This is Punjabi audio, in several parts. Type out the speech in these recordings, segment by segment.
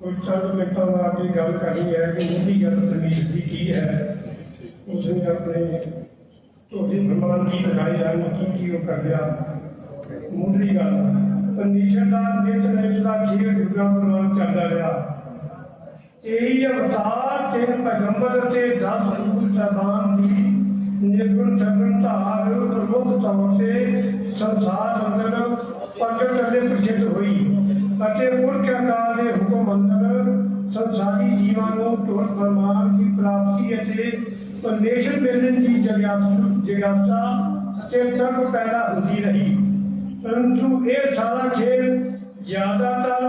ਕੋਈ ਚੰਦ ਮਿੰਟਾਂ ਬਾਅਦ ਇਹ ਗੱਲ ਕਰਨੀ ਹੈ ਕਿ ਉਹਦੀ ਗੱਲ ਤਕਲੀਫ ਦੀ ਕੀ ਹੈ, ਉਸਨੇ ਆਪਣੇ ਤੁਹਾਡੇ ਫਰਮਾਨ ਕੀ ਦਿਖਾਏ ਹਨ ਕੀ ਕੀ ਉਹ ਕਰ ਰਿਹਾ। ਮੁੱਢਲੀ ਗੱਲ। ਪਰਮੇਸ਼ਰ ਦਾ ਨਿਤ ਦਾ ਖੇਡ ਜੁਗਾ ਪ੍ਰਮਾਨ ਚੱਲਦਾ ਰਿਹਾ। ਇਹ ਅਵਤਾਰ ਤੇ ਪੈਗੰਬਰ ਤੇ ਦਸ ਰੂਪ ਜ਼ਬਾਨ ਦੀ ਨਿਰਗੁਣ ਸਗੁਣ ਧਾਰ ਪ੍ਰਮੁੱਖ ਤੌਰ ਤੇ ਸੰਸਾਰ ਅੰਦਰ ਪ੍ਰਗਟ ਅਤੇ ਪ੍ਰਸਿੱਧ ਹੋਈ ਅਤੇ ਮੁਲਕ ਅਕਾਲ ਦੇ ਹੁਕਮ ਅੰਦਰ ਸੰਸਾਰੀ ਜੀਵਾਂ ਨੂੰ ਟੋਟ ਪ੍ਰਮਾਣ ਦੀ ਪ੍ਰਾਪਤੀ ਅਤੇ ਪਰਮੇਸ਼ਰ ਮਿਲਣ ਦੀ ਜਗਿਆਸਾ ਜਗਿਆਸਾ ਅਤੇ ਤੱਕ ਪੈਦਾ ਹੁੰਦੀ ਰਹੀ। ਪਰੰਤੂ ਇਹ ਸਾਰਾ ਖੇਲ ਜ਼ਿਆਦਾਤਰ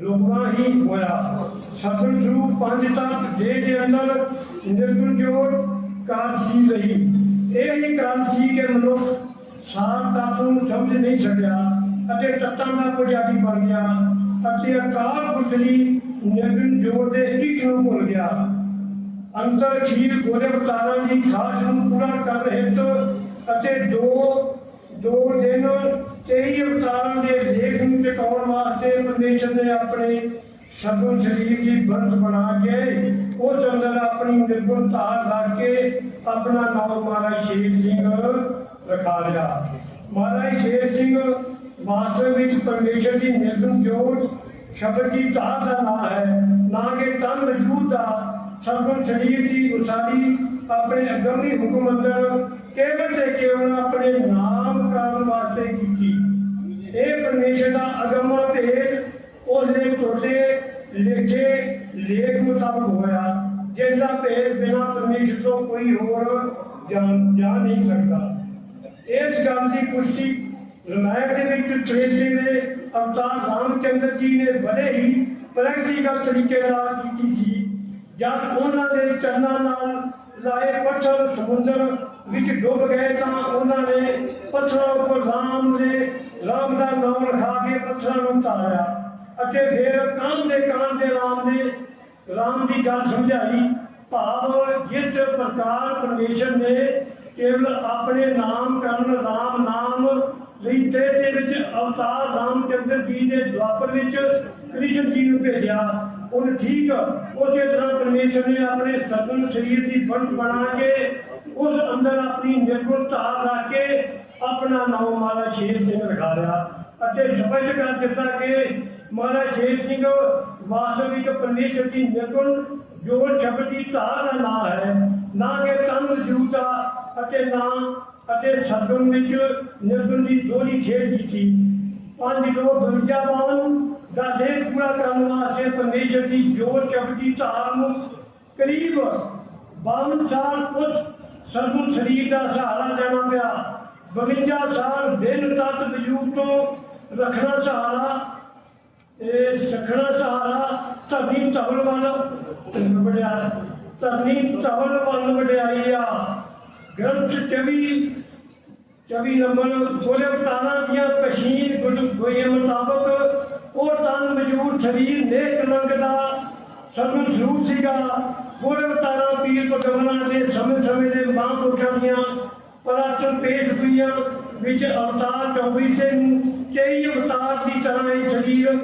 ਲੋਕਾਂ ਹੀ ਹੋਇਆ। ਸਤਿਗੁਰੂ ਸਰੂਪ ਪੰਜ ਤੱਤ ਦੇ ਦੇ ਅੰਦਰ ਨਿਰਗੁਣ ਜੋੜ ਕਾਰਸੀ ਰਹੀ। ਇਹ ਹੀ ਕਾਰਸੀ ਕੇ ਮਨੁੱਖ ਸਾਰ ਤੱਤ ਨੂੰ ਸਮਝ ਨਹੀਂ ਸਕਿਆ ਅਤੇ ਤੱਤਾਂ ਦਾ ਪੁਜਾਰੀ ਬਣ ਗਿਆ ਅਤੇ ਅਕਾਲ ਪੁਰਖਲੀ ਨਿਰਗੁਣ ਜੋੜ ਦੇ ਇੱਕ ਨੂੰ ਭੁੱਲ ਗਿਆ। ਅੰਤਰ ਖੀਰ ਗੋਰੇ ਅਵਤਾਰਾਂ ਦੀ ਖਾਸ ਨੂੰ ਪੂਰਾ ਕਰ ਹਿੱਤ ਅਤੇ ਦੋ ਦੋ ਦਿਨ ਤੇਈ ਅਵਤਾਰਾਂ ਦੇ ਲੇਖ ਨੂੰ ਟਿਕਾਉਣ ਵਾਸਤੇ ਪਰਮੇਸ਼ਰ ਨੇ ਆਪਣੇ ਸਗੁਣ ਸਰੀਰ ਦੀ ਬੰਦ ਬਣਾ ਕੇ ਉਸ ਅੰਦਰ ਆਪਣੀ ਨਿਰਗੁਣ ਧਾਰ ਲਾ ਕੇ ਆਪਣਾ ਨਾਮ ਮਹਾਰਾਜ ਸ਼ੇਰ ਸਿੰਘ ਰਖਾ ਲਿਆ। ਮਹਾਰਾਜ ਸ਼ੇਰ ਸਿੰਘ ਵਾਸਤਵ ਵਿੱਚ ਪਰਮੇਸ਼ਰ ਦੀ ਨਿਰਗੁਣ ਜੋਤ ਸ਼ਬਦ ਦੀ ਧਾਰ ਦਾ ਨਾਮ ਹੈ। ਨਾ ਕਿ ਤਨ ਵਜੂਦ ਦਾ ਸਗੁਣ ਸਰੀਰ ਦੀ ਉਸਾਰੀ ਆਪਣੇ ਅਗੰਮੀ ਹੁਕਮ ਕੇਵਲ ਤੇ ਕੇਵਲ ਆਪਣੇ ਨਾਮ ਕਰਨ ਵਾਸਤੇ ਕੀਤੀ। ਇਹ ਪਰਮੇਸ਼ਰ ਦਾ ਅਗੰਮ ਭੇਦ ਉਹਦੇ ਟੋਟੇ ਲਿਖੇ ਲੇਖ ਮੁਤਾਬਕ ਹੋਇਆ ਜਿਸ ਦਾ ਭੇਦ ਬਿਨਾਂ ਪਰਮੇਸ਼ਰ ਤੋਂ ਕੋਈ ਹੋਰ ਜਾਣ ਜਾ ਨਹੀਂ ਸਕਦਾ। ਇਸ ਗੱਲ ਦੀ ਪੁਸ਼ਟੀ ਰਮਾਇਣ ਦੇ ਵਿੱਚ ਤ੍ਰੇਤੇ ਦੇ ਅਵਤਾਰ ਰਾਮਚੰਦਰ ਜੀ ਨੇ ਬੜੇ ਹੀ ਪ੍ਰੈਕਟੀਕਲ ਤਰੀਕੇ ਨਾਲ ਕੀਤੀ ਸੀ। ਜਦ ਉਹਨਾਂ ਦੇ ਚਰਨਾਂ ਨਾਲ ਲਾਏ ਪੱਥਰ, ਸਮੁੰਦਰ ਵਿੱਚ ਡੁੱਬ ਗਏ ਤਾਂ ਉਹਨਾਂ ਨੇ ਪੱਥਰਾਂ ਉੱਪਰ ਰਾਮ ਦੇ, ਰਾਮ ਦਾ ਨਾਮ ਰਖਾ ਕੇ ਪੱਥਰਾਂ ਨੂੰ ਤਾਰਿਆ ਅਤੇ ਫਿਰ ਕਾਨ ਦੇ ਕਾਨ ਦੇ ਰਾਮ ਦੇ ਰਾਮ ਦੀ ਗੱਲ ਸਮਝਾਈ। ਭਾਵ ਜਿਸ ਪ੍ਰਕਾਰ ਪਰਮੇਸ਼ਰ ਨੇ ਕੇਵਲ ਆਪਣੇ ਨਾਮ ਕਰਨ, ਰਾਮ ਨਾਮ ਲਈ ਤੇ ਦੇ ਵਿੱਚ ਅਵਤਾਰ ਰਾਮਚੰਦਰ ਜੀ ਦੇ ਦੁਆਪਰ ਵਿੱਚ ਕ੍ਰਿਸ਼ਨ ਜੀ ਨੂੰ ਭੇਜਿਆ। ਉਹ ਠੀਕ ਉਸੇ ਤਰ੍ਹਾਂ ਪਰਮੇਸ਼ਰ ਨੇ ਆਪਣੇ ਸਤਨ ਸਰੀਰ ਦੀ ਬੰਦ ਬਣਾ ਕੇ ਉਸ ਅੰਦਰ ਆਪਣੀ ਨਿਰਗੁਣ ਧਾਰ ਰੱਖ ਕੇ ਆਪਣਾ ਨਾਮ ਮਾਲਾ ਸ਼ੇਰ ਸਿੰਘ ਰਖਾ ਲਿਆ। ਅਤੇ ਸਪਸ਼ਟ ਕਰ ਦਿੱਤਾ ਕਿ ਮਹਾਰਾਜ ਸ਼ੇਰ ਸਿੰਘ ਵਾਸਤਵਿਕ ਪਰਮੇਸ਼ਰ ਦੀ ਨਿਰਗੁਣ ਜੋੜ ਸ਼ਬਦ ਦੀ ਧਾਰ ਦਾ ਨਾਮ ਹੈ। ਨਾ ਕਿ ਤਨ ਵਜੂਦ ਦਾ ਅਤੇ ਨਾ ਅਤੇ ਸਤਗੁਣ ਵਿੱਚ ਨਿਰਗੁਣ ਦੀ ਦੋਹਰੀ ਖੇਡ ਕੀਤੀ ਪੰਜ ਦੋ 52 ਬਾਵਨ ਦਾ ਲੇਖ ਪੂਰਾ ਕਰਨ ਵਾਸਤੇ ਪਰਮੇਸ਼ਰ ਦੀ ਜੋੜ ਸ਼ਬਦ ਧਾਰ ਨੂੰ ਕਰੀਬ 52 ਸਾਲ ਉਸ ਸਰਗੁਣ ਸਰੀਰ ਦਾ ਸਹਾਰਾ ਲੈਣਾ ਪਿਆ। 52 ਸਾਲ ਦਿਨ ਤੱਕ ਵਜੂਦ ਤੋਂ ਰੱਖਣਾ ਸਹਾਰਾ, ਇਹ ਸਖਣਾ ਸਹਾਰਾ ਧਰਨੀ ਧਵਲ ਵੱਲ ਵੜਿਆ ਧਰਨੀ ਧਵਲ ਵੱਲ ਵੜਿਆਈ ਆ। ਗ੍ਰੰਥ 24 24 ਨੰਬਰ ਗੋਲੇ ਅਵਤਾਰਾਂ ਦੀਆਂ ਕਸ਼ੀਰ ਗੁਰੂ ਗੋਏ ਮੁਤਾਬਕ ਉਹ ਤਨ ਵਜੂਦ ਸਰੀਰ ਨੇਕ ਰੰਗ ਦਾ ਸਤਨ ਸਰੂਪ ਸੀਗਾ। ਗੋਲੇ ਅਵਤਾਰਾਂ ਪੀਰ ਭਗਵਾਨਾਂ ਦੇ ਸਮੇਂ ਸਮੇਂ ਦੇ ਮਹਾਂਪੁਰਖਾਂ ਦੀਆਂ ਪ੍ਰਾਚਨ ਪੇਸ਼ ਹੋਈਆਂ, ਵਿੱਚ ਅਵਤਾਰ 24 ਸੇ ਕਈ ਅਵਤਾਰ ਦੀ ਤਰ੍ਹਾਂ ਇਹ ਸਰੀਰ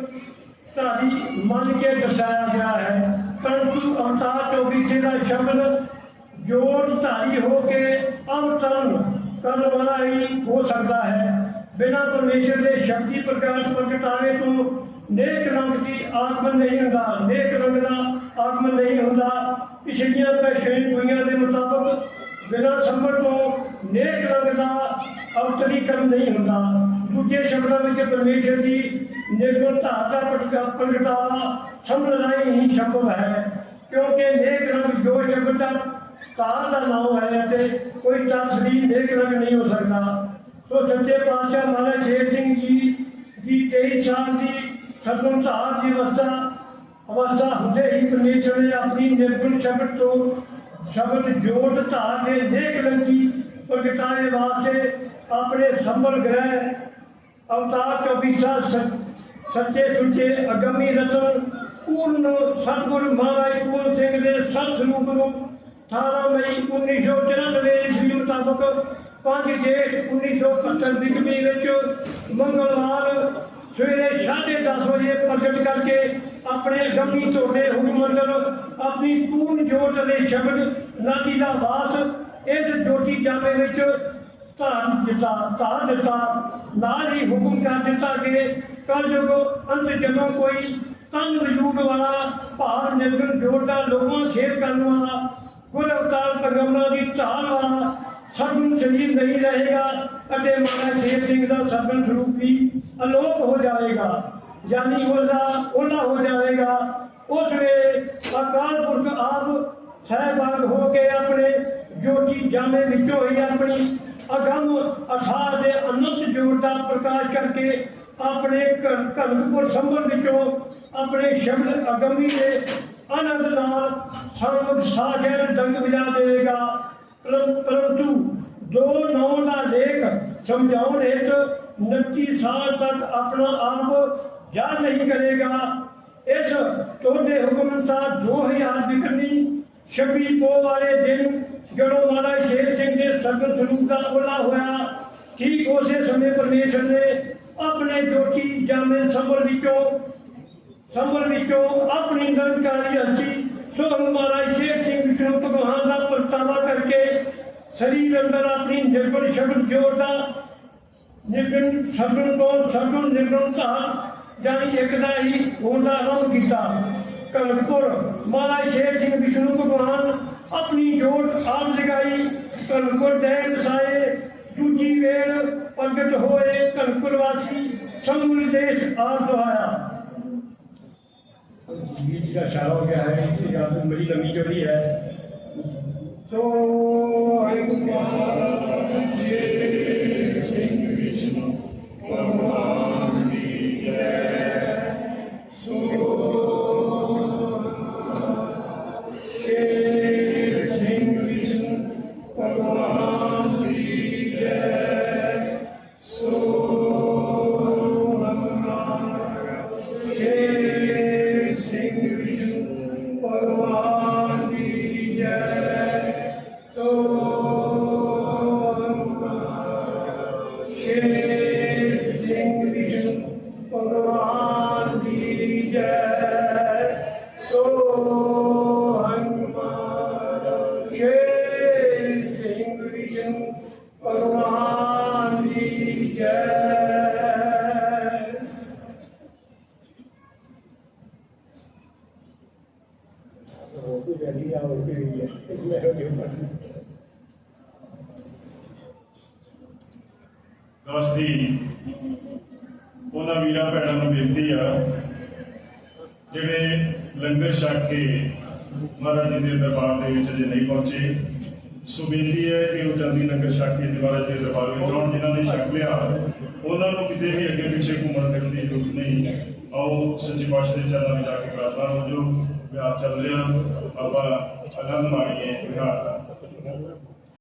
ਧਾਰੀ ਮੰਨ ਕੇ ਦਰਸਾਇਆ ਗਿਆ ਹੈ। ਪਰੰਤੂ ਅਵਤਾਰ 24 ਦਾ ਸ਼ਬਦ ਜੋੜ ਧਾਰੀ ਹੋ ਕੇ ਅਵਤਰਨ ਕਰਨ ਵਾਲਾ ਹੀ ਹੋ ਸਕਦਾ ਹੈ। ਬਿਨਾਂ ਪਰਮੇਸ਼ਰ ਦੇ ਸ਼ਕਤੀ ਪ੍ਰਕਾਸ਼ ਪ੍ਰਗਟਾਵੇ ਤੋਂ ਨੇਕ ਰੰਗ ਦੀ ਆਗਮਨ ਨਹੀਂ ਹੁੰਦਾ, ਨੇਕ ਰੰਗ ਦਾ ਆਗਮਨ ਨਹੀਂ ਹੁੰਦਾ। ਪਿਛਲੀਆਂ ਪੈਸ਼ੇਨ ਗੁਈਆਂ ਦੇ ਮੁਤਾਬਕ ਬਿਨਾਂ ਸੰਭਲ ਤੋਂ ਨੇਕ ਰੰਗ ਦਾ ਅਵਤਰੀਕਰਨ ਨਹੀਂ ਹੁੰਦਾ। ਦੂਜੇ ਸ਼ਬਦਾਂ ਵਿੱਚ ਪਰਮੇਸ਼ਰ ਦੀ ਨਿਰਗੁਣ ਦਾ ਪ੍ਰਗਟਾ- ਪ੍ਰਗਟਾਵਾ ਸੰਭਲ ਰਾਹੀਂ ਹੀ ਸੰਭਵ ਹੈ, ਕਿਉਂਕਿ ਨੇਕ ਰੰਗ ਜੋ ਸ਼ਬਦ ਦਾ ਕਾਲ ਦਾ ਨਾਮ ਹੈ ਅਤੇ ਕੋਈ ਤਸਵੀਰ ਨੇਕ ਰੰਗ ਨਹੀਂ ਹੋ ਸਕਦਾ। ਸੋ ਸੱਚੇ ਪਾਤਸ਼ਾਹ ਮਹਾਰਾਜ ਸ਼ੇਰ ਸਿੰਘ ਜੀ ਦੀ 23 ਸਾਲ ਦੀ ਸਤਗੁਣ ਦੀ ਅਵਸਥਾ ਅਵਸਥਾ ਹੁੰਦੇ ਹੀ ਪਰਮੇਸ਼ਰ ਨੇ ਆਪਣੀ ਨਿਰਗੁਣ ਸ਼ਬਦ ਤੋਂ ਸ਼ਬਦ ਜੋੜ ਧਾਰ ਕੇ ਨੇਕ ਰੰਗੀ ਵਾਸਤੇ ਆਪਣੇ ਸੰਭਲ ਗ੍ਰਹਿ, ਅਵਤਾਰ ਚੌਬੀਸਾ ਸੱਚੇ ਸੁੱਚੇ ਅਗੰਮੀ ਰਤਨ ਪੂਰਨ ਸਤਿਗੁਰ ਮਹਾਰਾਜ ਪੂਰਨ ਸਿੰਘ ਦੇ ਸਤ ਸਰੂਪ ਨੂੰ 18 ਮਈ 1994 ਈਸਵੀ ਮੁਤਾਬਕ 5 ਜੇਠ 1971 ਬਿਗਮੀ ਵਿੱਚ ਮੰਗਲਵਾਰ ਸਵੇਰੇ 10:30 ਵਜੇ ਪ੍ਰਗਟ ਕਰਕੇ ਆਪਣੇ ਗੰਮੀ ਝੋਟੇ ਹੁਕਮ ਆਪਣੀ ਪੂਰਨ ਜੋਤ ਦੇ ਸ਼ਬਦ ਨਾਦੀ ਦਾ ਵਾਸ ਇਸ ਜੋਤੀ ਜਾਮੇ ਵਿੱਚ ਧਾਰ ਦਿੱਤਾ ਧਾਰ ਦਿੱਤਾ, ਨਾਲ ਹੀ ਹੁਕਮ ਕਰ ਦਿੱਤਾ ਕਿ ਕਲਯੁਗ ਅੰਤ ਜਦੋਂ ਕੋਈ ਤਨ ਵਜੂਦ ਵਾਲਾ ਭਾਰ ਨਿਰਗੁਣ ਜੋੜਾ ਲੋਕਾਂ ਖੇਡ ਕਰਨ ਵਾਲਾ, ਗੁਰ ਅਵਤਾਰ ਪੈਗੰਬਰਾਂ ਦੀ ਢਾਲ ਵਾਲਾ ਸਤਿਗੁਰ ਸਰੀਰ ਨਹੀਂ ਰਹੇਗਾ ਅਤੇ ਮਹਾਰਾਜ ਸ਼ੇਰ ਸਿੰਘ ਦਾ ਸਤਿਗੁਰ ਸਰੂਪ ਵੀ ਅਲੋਪ ਹੋ ਜਾਵੇਗਾ ਯਾਨੀ ਉਹਦਾ ਉਹਲਾ ਹੋ ਜਾਵੇਗਾ। ਉਸ ਵੇਲੇ ਅਕਾਲ ਪੁਰਖ ਆਪ ਸਹਿਬਾਗ ਹੋ ਕੇ ਆਪਣੇ ਜੋਤੀ ਜਾਮੇ ਵਿੱਚੋਂ ਹੀ ਆਪਣੀ ਅਗੰਮ ਅਥਾਹ ਦੇ ਅਨੰਤ ਜੋਤ ਦਾ ਪ੍ਰਕਾਸ਼ ਕਰਕੇ ਆਪਣੇ ਕਲਮਪੁਰ ਸੰਭਲ ਵਿੱਚੋਂ ਆਪਣੇ ਸ਼ਬਦ ਅਗੰਮੀ ਦੇ ਆਨੰਦ ਨਾਲ ਸਾਨੂੰ ਸਾਜਰ ਦੰਗ ਵਜਾ ਦੇਵੇਗਾ। ਪਰੰਤੂ ਦੋ ਨੌ ਦਾ ਲੇਖ ਸਮਝਾਉਣ ਹੇਤ 29 ਸਾਲ ਤੱਕ ਆਪਣਾ ਆਪ ਯਾਦ ਨਹੀਂ ਕਰੇਗਾ। ਇਸ ਤੁਹਾਡੇ ਹੁਕਮ ਅਨੁਸਾਰ 2000 ਵਿਕਰਮੀ 26 ਪੋ ਵਾਲੇ ਦਿਨ ਜਦੋਂ ਮਹਾਰਾਜ ਸ਼ੇਰ ਸਿੰਘ ਦੇ ਸਰਗਤ ਸਰੂਪ ਦਾ ਉਹਲਾ ਹੋਇਆ ਠੀਕ ਉਸੇ ਸਮੇਂ ਪਰਮੇਸ਼ਰ ਨੇ ਆਪਣੇ ਜੋਤੀ ਜਾਮੇ ਸੰਭਲ ਵਿੱਚੋਂ ਸੰਭਲ ਵਿੱਚੋਂ ਆਪਣੀ ਨਿਰੰਕਾਰੀ ਹਸਤੀ ਸੋ ਮਹਾਰਾਜ ਸ਼ੇਰ ਸਿੰਘ ਵਿਸ਼ਨੂੰ ਭਗਵਾਨ ਦਾ ਪ੍ਰਗਟਾਵਾ ਕਰਕੇ ਸਰੀਰ ਅੰਦਰ ਆਪਣੀ ਨਿਰਗੁਣ ਸ਼ਬਦ ਜੋੜ ਦਾ ਨਿਰਗੁਣ ਸਗੁਣ ਕੋ ਸਗੁਣ ਨਿਰਗੁਣ ਕਹਾ ਜਾਨੀ ਇਕਦਾ ਹੀ ਉਹਦਾ ਆਰੰਭ ਕੀਤਾ। ਕਲਪੁਰ ਮਹਾਰਾਜ ਸ਼ੇਰ ਸਿੰਘ ਵਿਸ਼ਨੂੰ ਭਗਵਾਨ ਆਪਣੀ ਜੋਤ ਆਪ ਜਗਾਈ। ਕਲਪੁਰ ਦੇ ਵਸਾਏ ਦੂਜੀ ਵੇਰ ਪ੍ਰਗਟ ਹੋਏ ਕਲਪੁਰ ਵਾਸੀ ਸਮੂਲ ਦੇਸ਼ ਆਪ ਦੁਆਇਆ ਜੀ ਜੀ ਦਾ ਇਸ਼ਾਰਾ ਹੋ ਗਿਆ ਹੈ ਕਿ ਆਪ ਮੇਰੀ ਲੰਮੀ ਚੋਰੀ ਹੈ। ਤੋ ਉਹ ਵੀ ਜਲਦੀ ਹੈ ਮੈਂ ਹੋ ਗਿਆ ਨਮਸਤੇ ਉਹਨਾਂ ਵੀਰਾਂ ਭੈਣਾਂ ਨੂੰ ਬੇਨਤੀ ਆ, ਜਿਹੜੇ ਲੰਗਰ ਛਕ ਕੇ ਮਹਾਰਾਜ ਜੀ ਦੇ ਦਰਬਾਰ ਦੇ ਵਿੱਚ ਅਜੇ ਨਹੀਂ ਪਹੁੰਚੇ, ਸੋ ਬੇਨਤੀ ਹੈ ਕਿ ਉਹ ਜਲਦੀ ਲੰਗਰ ਛਕ ਕੇ ਮਹਾਰਾਜ ਦੇ ਦਰਬਾਰ ਵਿੱਚ ਆਉਣ, ਜਿਨ੍ਹਾਂ ਨੇ ਛਕ ਲਿਆ, ਉਹਨਾਂ ਨੂੰ ਕਿਤੇ ਵੀ ਅੱਗੇ ਪਿੱਛੇ ਘੁੰਮਣ ਫਿਰਨ ਦੀ ਜ਼ਰੂਰਤ ਨਹੀਂ। ਆਓ ਸੱਚੇ ਪਾਤਸ਼ਾਹ ਦੇ ਚਰਨਾਂ ਵਿੱਚ ਜਾ ਕੇ ਪ੍ਰਾਰਥਨਾ ਹੋ ਜੋ, ਵਿਆਹ ਚੱਲ ਰਿਹਾ। ਆਪਾਂ ਆਨੰਦ ਮਾਣੀਏ ਵਿਹਾਰ ਦਾ